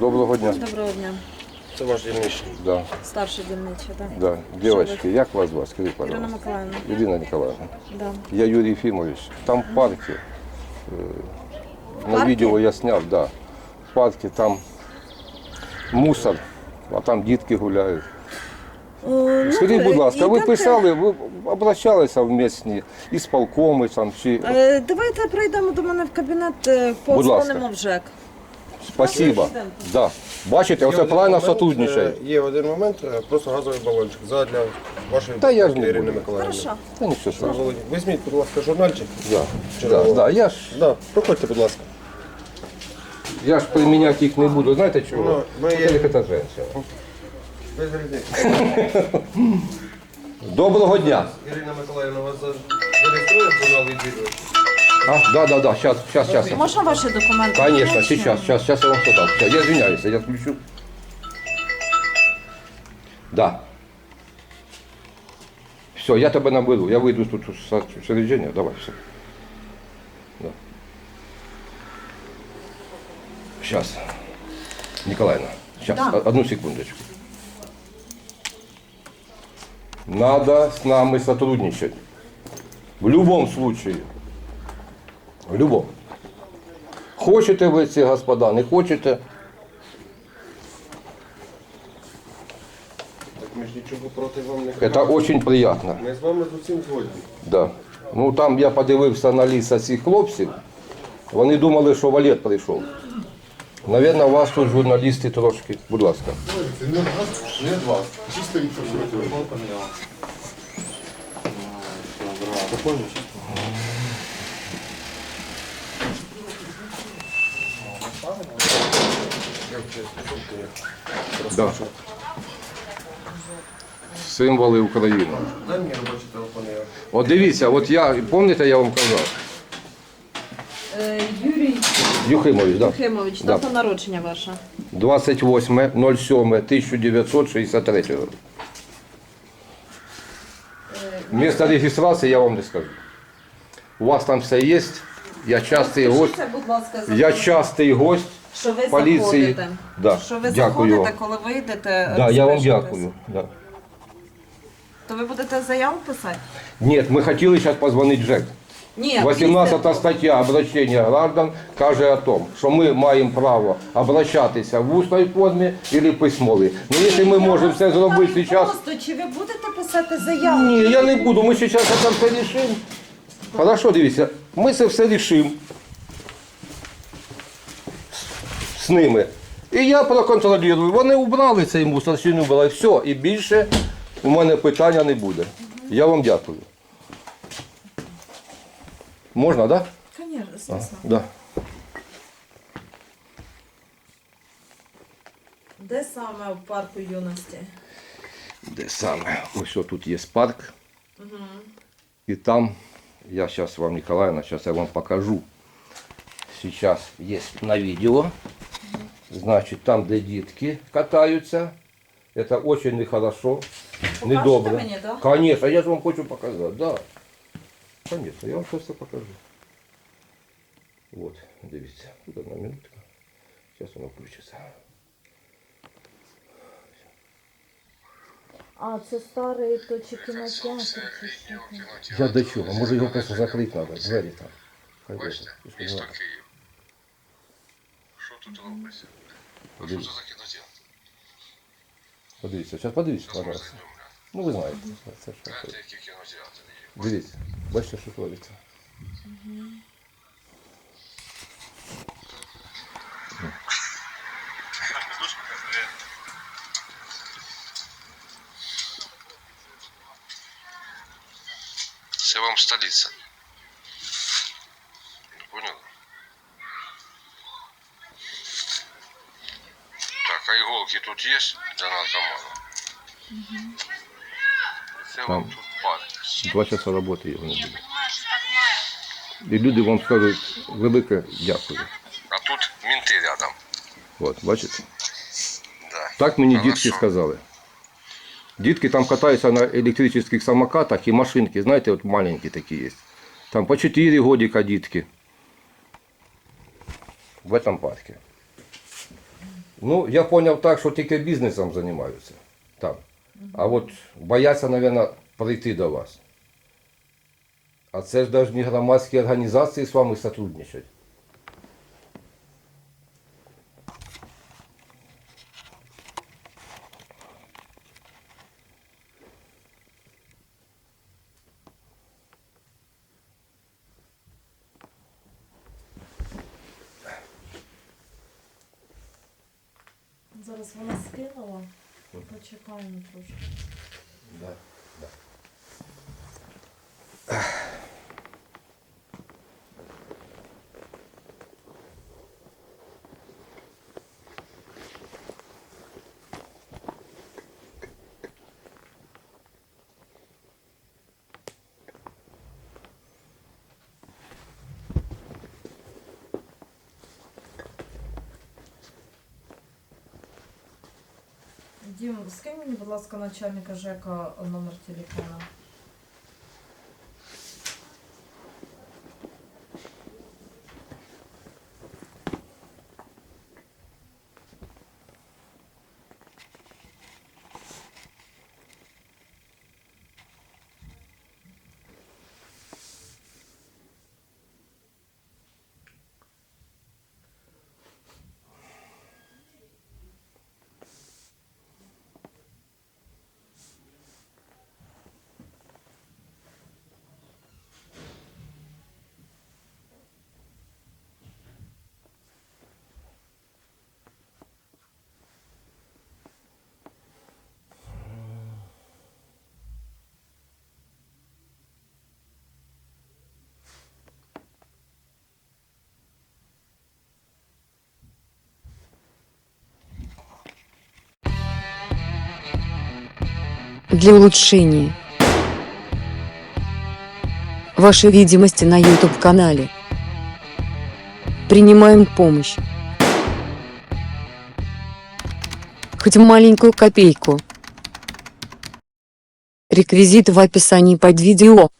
Доброго дня. Доброго дня. Це ваш дільничний. Да, Старший дільничий, так? да. Девочки, як вас звати? Скажіть, Ірина пожалуйста. Миколаївна. Ирина Николаевна. Да. Я Юрий Ефимович. Там парки. э, На Парки? відео я сняв, да. Парки, там мусор, а там дітки гуляють. Ну, Скажіть, будь ласка, ви йдемте- писали, ви обращалися в місні із полкоми там чи. Е, Давайте прийдемо до мене в кабінет, е, Будь ласка. подзвонимо в ЖЕК. Спасибо. Да. Бачите, оце один правильно момент, сотрудничає. е, Є один момент, е, просто газовий балончик. Задля вашої Та я ж не Ірини буду. Миколаївни. Хорошо. Та нічого страшного. Володя, Візьміть, будь ласка, журнальчик. Да. Да, да. Я ж Да, проходьте, будь ласка. я ж приміняти їх не буду. Знаєте чого? Ну, ми є-. Без різниці. Доброго дня. Ірина Миколаївна, вас за- зареєструє в журнал відвідувач? А, да, да, да, сейчас, сейчас, сейчас. Можна ваші документи? Конечно, сейчас, сейчас, сейчас я вам все дам. Я извиняюсь, я включу. Да. Все, я тебе наберу. Я выйду тут с учреждения. Давай, все. Да. Сейчас. Николаевна, сейчас, Да. одну секундочку. Надо с нами сотрудничать. В любом случае. В любом. Хочете ви ці господа, не хочете. Так ми ж нічого проти вам не Це дуже приємно. Ми з вами з усім згодні. Да. Ну там я подивився на ліса цих хлопців. Вони думали, що валет прийшов. Навірно, у вас тут журналісти трошки. Будь ласка. Це не від вас, не від вас. Чисто інформативно. Да. Символи України. Дай мені телефон. От дивіться, от я, пам'ятаєте, я вам казав? Е, Юрій Юхимович, да? Да. дата народження ваша. 28.07.1963 року. Місце реєстрації я вам не скажу. У вас там все є. Я частий гость. Будь ласка, за Я частий гость. Що ви поліції. заходите. Да. Що ви Дякую заходите, коли вийдете, Да, я вам розпишетесь. дякую. Да. То ви будете заяву писати? Ні, ми хотіли зараз позвонити Джек. Ні, 18 стаття обращення граждан каже о том, що ми маємо право обращатися в усній формі або письмовій. Ну, якщо ми можемо це зробити зараз. Просто, чи ви будете писати заяву? Ні, я не буду, ми зараз це все рішимо. Хорошо, дивіться, ми це все рішимо з ними. І я проконтролюю. Вони убрали цей мусор, не убрали. Все, і більше у мене питання не буде. Я вам дякую. Можна, так? Да? Звісно, звісно. Да. Де саме в парку юності? Де саме? Ось тут є парк. І там, я зараз вам, Николаевна, сейчас я вам покажу. Сейчас есть на видео. Значит, там, де дітки катаються. Это очень нехорошо. Недобре. мені, да? Конечно, я же вам хочу показать, да. Конечно, я вам сейчас все покажу. Вот, дивіться. Тут одна минутка. Сейчас воно включится. А, це старий то чи кінотеатр, чи що? Я до чого? Може його просто закрити треба, двері там. Хай Бачите, буде. місто Київ. Що тут робиться? А що це за? Подивіться, зараз подивіться, пожалуйста. Ну ви знаєте, це ж Знаєте, які кінотеатри є? Дивіться, бачите, що твориться. Це вам столиця. Понял? Так, а иголки тут есть для наркоманов? Це вам Там. тут парк. Два часа роботи його не буде. І люди вам скажуть велике дякую. А тут менты рядом. От, бачите? Да. Так мені Хорошо. дітки сказали. Дітки там катаються на електричних самокатах і машинки, знаєте, от маленькі такі є. Там по 4 годика дітки. В этом парке. Ну, я понял так, що тільки бізнесом займаються там. А от бояться, мабуть, прийти до вас. А це ж навіть не громадські організації з вами сотрудничать. Зараз вона скинула. Почекаємо трошки. Да, да. Дім, скинь мені, будь ласка, начальника ЖЕКа номер телефона. Для улучшения вашей видимости на YouTube-канале. Принимаем помощь. Хоть маленькую копейку. Реквизиты в описании под видео.